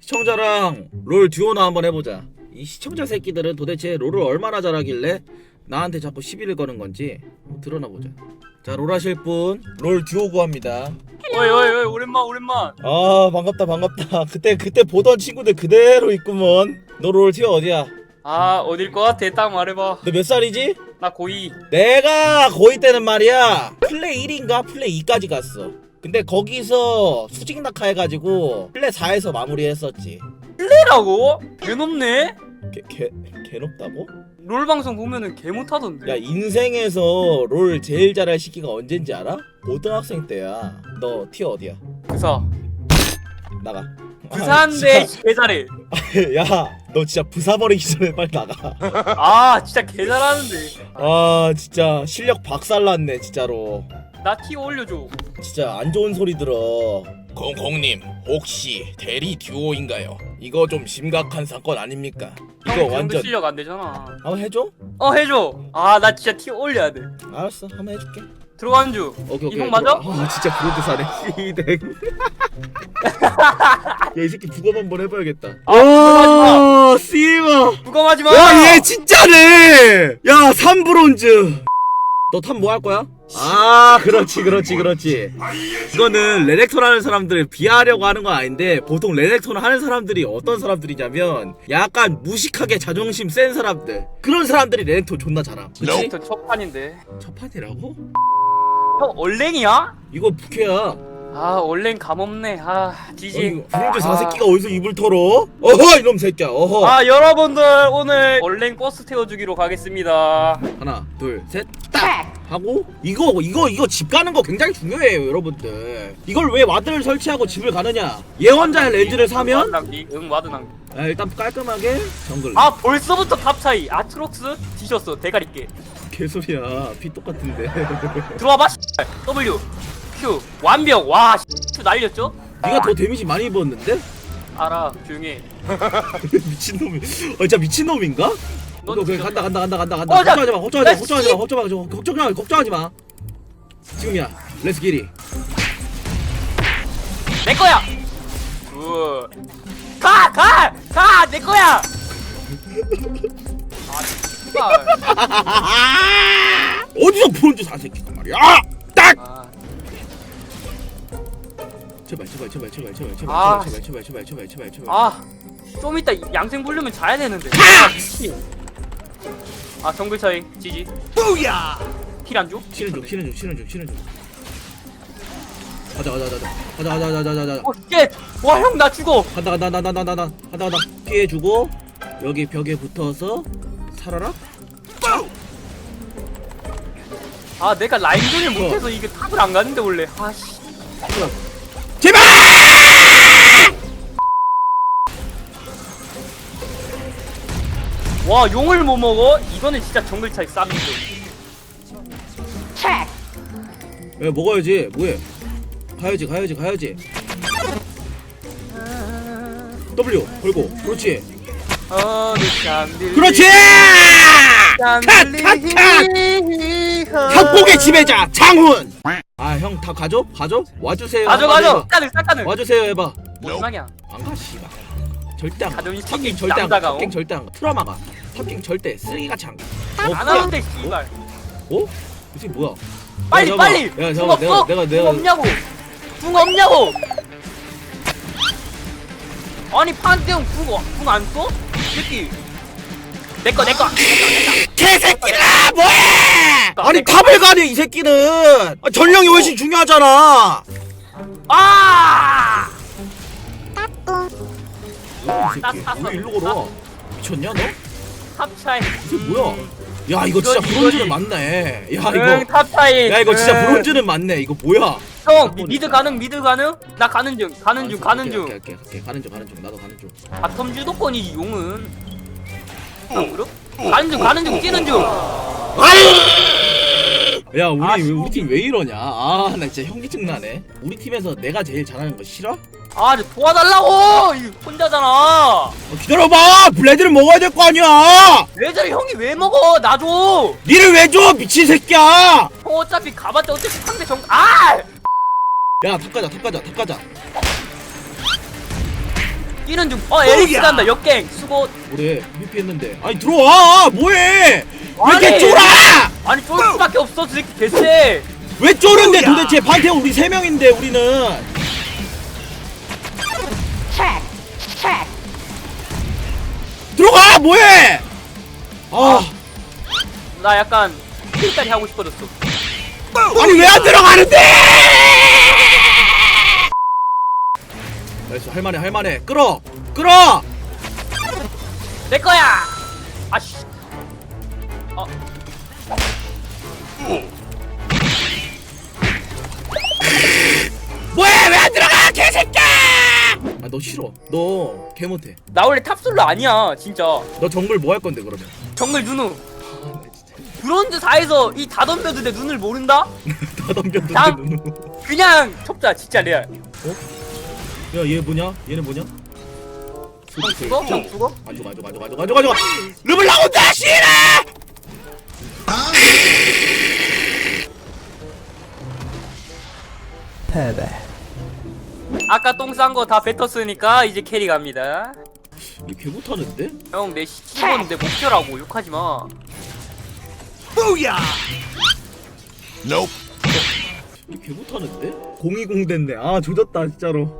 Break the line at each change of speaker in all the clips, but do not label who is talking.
시청자랑 롤 듀오나 한번 해보자. 이 시청자 새끼들은 도대체 롤을 얼마나 잘하길래 나한테 자꾸 시비를 거는 건지 드러나 보자. 자, 롤 하실 분, 롤 듀오 구합니다.
어이 어이 어이 오랜만 오랜만
아, 반갑다, 반갑다. 그때, 그때 보던 친구들 그대로 있구먼. 너 롤 티어 어디야?
아 어딜 것 같아 딱 말해봐
너 몇 살이지?
나 고2
내가 고2 때는 말이야 플레이 1인가 플레이 2까지 갔어 근데 거기서 수직 낙하해가지고 플레이 4에서 마무리했었지
플레라고? 개 높네?
개, 개, 개 높다고?
롤 방송 보면은 개 못하던데
야 인생에서 롤 제일 잘할 시기가 언젠지 알아? 고등학생 때야 너 티어 어디야?
부사
나가
부사인데 개 잘해
야 너 진짜 부사버리기 전에 빨리 나가
아 진짜 개 잘하는데
아 진짜 실력 박살났네 진짜로
나 티어 올려줘
진짜 안 좋은 소리 들어. 공공님 혹시 대리 듀오인가요? 이거 좀 심각한 사건 아닙니까?
형,
이거
그
완전
정도 실력 안 되잖아
한번 해줘?
어 해줘 아 나 진짜 티어 올려야 돼
알았어 한번 해줄게.
들어가는 중
오케이 오케이.
이형 맞아?
아 진짜 사네. 시댕. 야이 새끼 부검 한번 해봐야겠다.
아,
아 씨바.
부검하지 마
야 얘 진짜네. 야 3브론즈. 너 탑 뭐 할 거야? 아 그렇지 그렇지 그렇지 이거는 레넥톤 하는 사람들을 비하하려고 하는 건 아닌데 보통 레넥톤 하는 사람들이 어떤 사람들이냐면 약간 무식하게 자존심 센 사람들 그런 사람들이 레넥톤 존나 잘함 그치?
저 첫판인데
첫 판이라고?
형 얼랭이야?
이거 부캐야
아 얼랭 감없네 아 지지
브론즈
아.
4새끼가 어디서 입을 털어? 어허 이놈 새끼야 어허
아 여러분들 오늘 얼랭 버스 태워주기로 가겠습니다
하나 둘셋딱 하고 이거 이거 이거 집 가는 거 굉장히 중요해요 여러분들. 이걸 왜 와드를 설치하고 집을 가느냐? 예언자의 렌즈를 사면
낭비. 응 와드 낭비.
아, 일단 깔끔하게 정글.
아 벌써부터 탑 차이. 아트록스 뒤졌어. 대가리께
개소리야. 피 똑같은데.
들어와봐 씨발. W Q 완벽. 와 Q 날렸죠?
네가 더 데미지 많이 입었는데?
알아 조용히 해.
미친놈이. 어 진짜 미친놈인가?
넌
오케이 오케이 간다 간다 간다 간다. 간다
어, 자,
걱정하지 마 걱정하지 마
야,
걱정하지
씨.
마 걱정하지 마 걱정하지 마 걱정하지 마. 지금이야. 렛츠 기리.
내 거야! 굿 가 가 가 내 거야! 아 씨발.
어디서 브론즈 사새끼가 말이야. 딱!
아.
제발 제발 제발 제발 제발 제발
아.
제발 제발 제발 제발 제발 제발.
아, 좀 이따 양생 부르면 자야 되는데. 아, 미친. 아 정글 차이 지지
뿌야!
힐안 줘?
치는 중, 치는 중, 치는 중, 치는 중. 가자, 가자, 가자, 가자, 가자, 가자, 가자, 가자.
어, 오와형 나 죽어
간다, 간다, 간다, 간다, 간다, 간다, 간다. 피해주고 여기 벽에 붙어서 살아라.
아 내가 라인전을
어.
못해서 이게 탑을 안 갔는데 원래 아씨 어.
제발!
와, 용을 못 먹어? 이거는 진짜 정글 차이 쌉니다.
야 먹어야지 뭐해 가야지 가야지 가야지 W 걸고 그렇지
어느 샹들리.
그렇지
샹들리.
협곡의 지배자 장훈 아 형 다 가져 가져 와주세요
가져, 가져!
해봐.
싹가능, 싹가능!
와주세요 해봐
마지막이야.
안 가 씨발 절대 안가
자존심
탑갱 절대 안 가
남자가, 어?
절대 안 가 트라마가 탑갱 절대 쓰레기같이 안가
안 하는데, 씨발.
어? 이 새끼 뭐야
빨리,
야,
빨리!
야
궁
잠깐 내가
없어?
내가
궁
내가
없냐고! 궁 없냐고! 아니 판테온 궁, 어- 궁안 써? 이 새끼 내꺼 내꺼
개새끼들아 뭐해
나-
아니 탑을 가네 이 새끼는 아, 전령이 훨씬 중요하잖아
아! 이나
새끼
탔어.
왜 일로 걸어 미쳤냐 너?
탑차이.
이게 뭐야? 야 이거 진짜
이거지,
브론즈는
이거지.
맞네. 야
응
이거
탑차이.
야 이거 진짜
응.
브론즈는 맞네. 이거 뭐야?
형 미드 가능 미드 가능? 나 가는 중 가는 중 가는
오케이,
중.
오케이, 오케이, 오케이. 가는 중 가는 중. 나도 가는 중.
바텀 주도권이지 용은. 아 그럼? 가는 중 가는 중 뛰는 중
야 우리
아,
왜-. 우리 팀 왜 이러냐 아 나 진짜 현기증 나네 우리 팀에서 내가 제일 잘하는 거 싫어?
아, 저 도와달라고! 이 혼자잖아!
어, 기다려봐 블레드를 먹어야 될 거 아니야
왜 저래 형이 왜 먹어! 놔줘!
니를 왜 줘 미친 새끼야
형 어차피 가봤자 어차피 상대 정, 아!
야 탑 가자 탑 가자 탑 가자
뛰는 중 어 에릭스 간다. 역갱. 수고.
우리 회피했는데. 아니 들어와. 뭐해? 왜 이렇게
아니.
쫄아?
아니 쫄 수밖에 없어 저 새끼. 개쎄.
왜 쫄은데 도대체 판테온 우리 세 명인데 우리는? 들어가! 뭐해? 아.
나 약간 킬까지 하고 싶어졌어.
아니 왜 안 들어가는데 나이스 할만해 할만해. 끌어! 끌어!
내 거야! 아씨. 어.
뭐해? 왜안 들어가 개새끼야! 아너 싫어. 너 개 못해.
나 원래 탑솔로 아니야 진짜.
너 정글 뭐 할 건데 그러면?
정글 누누. 브론즈 4에서 이다내 눈을 모른다?
다 덤겼는데
남-
누누
그냥 첩자 진짜 레알
야얘 뭐냐? 얘는 뭐냐?
형 죽어? 형 죽어?
안 죽어? 안 죽어 안 죽어 안 죽어 안 죽어 안 죽어. 르블랑 온다 씨라!
아까 똥 싼 거 다 뱉었으니까 이제 캐리 갑니다.
이개 못하는데?
형내 시집은 내 목표라고. 욕하지마.
Nope.
이개 못하는데? 020 됐네. 아 조졌다 진짜로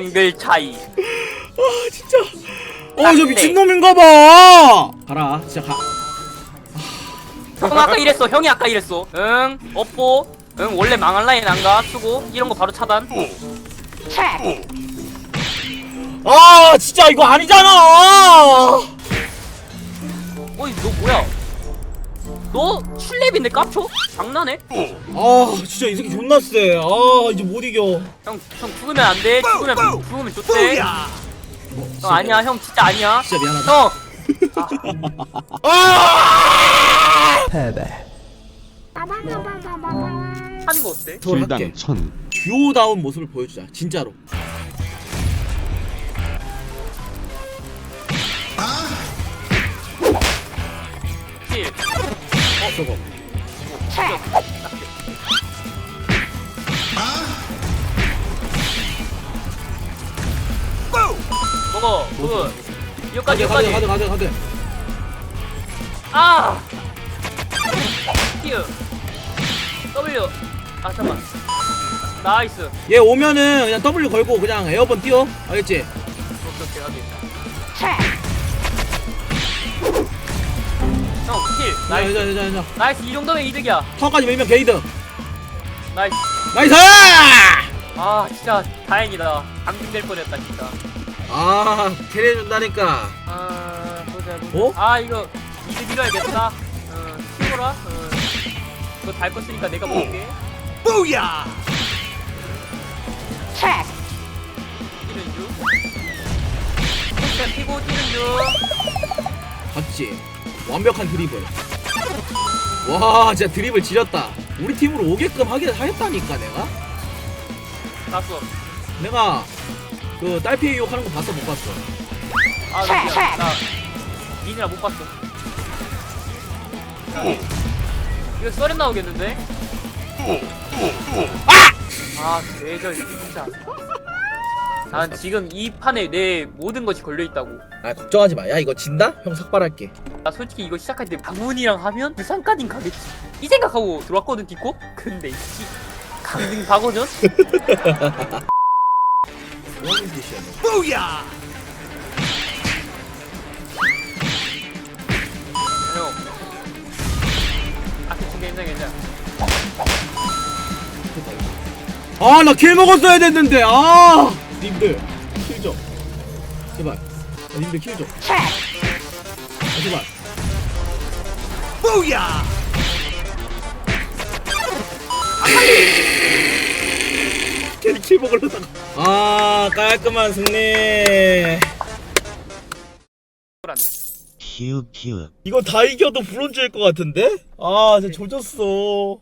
정글 차이.
아 진짜. 어저 미친 놈인가 봐. 가라 진짜 가.
형 아까 이랬어 형이 아까 이랬어. 응 업보 응 원래 망할 라인 안가. 쓰고 이런 거 바로 차단.
아 진짜 이거 아니잖아.
어이 너 뭐야 너 출랩인데 깝쳐? 장난해?
아 진짜 이 새끼 존나 세아 이제 못 이겨
형, 형 죽으면 안 돼. 죽으면 죽으면 좋대. 형 아니야, 형 진짜 아니야.
진짜 미안하다
형,
아
하는 거 어때?
할게
실당 천.
듀오다운 모습을 보여주자 진짜로 저거
먹어. 굿. 여기까지 여기까지.
가드 가드 가드
아. Q. W. 아 잠만. 나이스.
얘 오면은 그냥 W 걸고 그냥 에어번 뛰어 알겠지?
오케이 오케
나이스
나이스.
나이스 나이스
나이스 이 정도면 이득이야.
턱까지 밀면 게이드
나이스.
나이스
아 진짜 다행이다. 감금될 뻔했다 진짜.
아 캐리해준다니까
아 보자 보자.
어?
아 이거 이제 밀어야겠다. 어 키워라. 어. 이거 달거 쓰니까 내가 먹을게.
Booyah!
뛰는 중. 피고 뛰는 중.
봤지? 완벽한 드리블 와 진짜 드리블 지렸다 우리 팀으로 오게끔 하게 하겠다니까 내가
갔어.
내가 그 딸피 욕 하는 거 봤어 못 봤어
아 나 미안. 나 니네라 못 봤어. 이거 썰은 나오겠는데? 아 대절 진짜. 난 지금 이 판에 내 모든 것이 걸려 있다고.
아 걱정하지 마 야 이거 진다? 형 삭발할게
나 솔직히 이거 시작할 때 박문이랑 하면 부산까진 가겠지 이 생각하고 들어왔거든 디코? 근데 씨 강등 박어전?
Booyah!
형 아, 괜찮 괜찮 괜찮
아나 킬 먹었어야 됐는데 아 님들 킬좀 제발 아, 님들 킬좀 아, 제발! 괜히 킬 먹으려다가. 아 깔끔한 승리. 이거 다 이겨도 브론즈일 것 같은데? 아 진짜 조졌어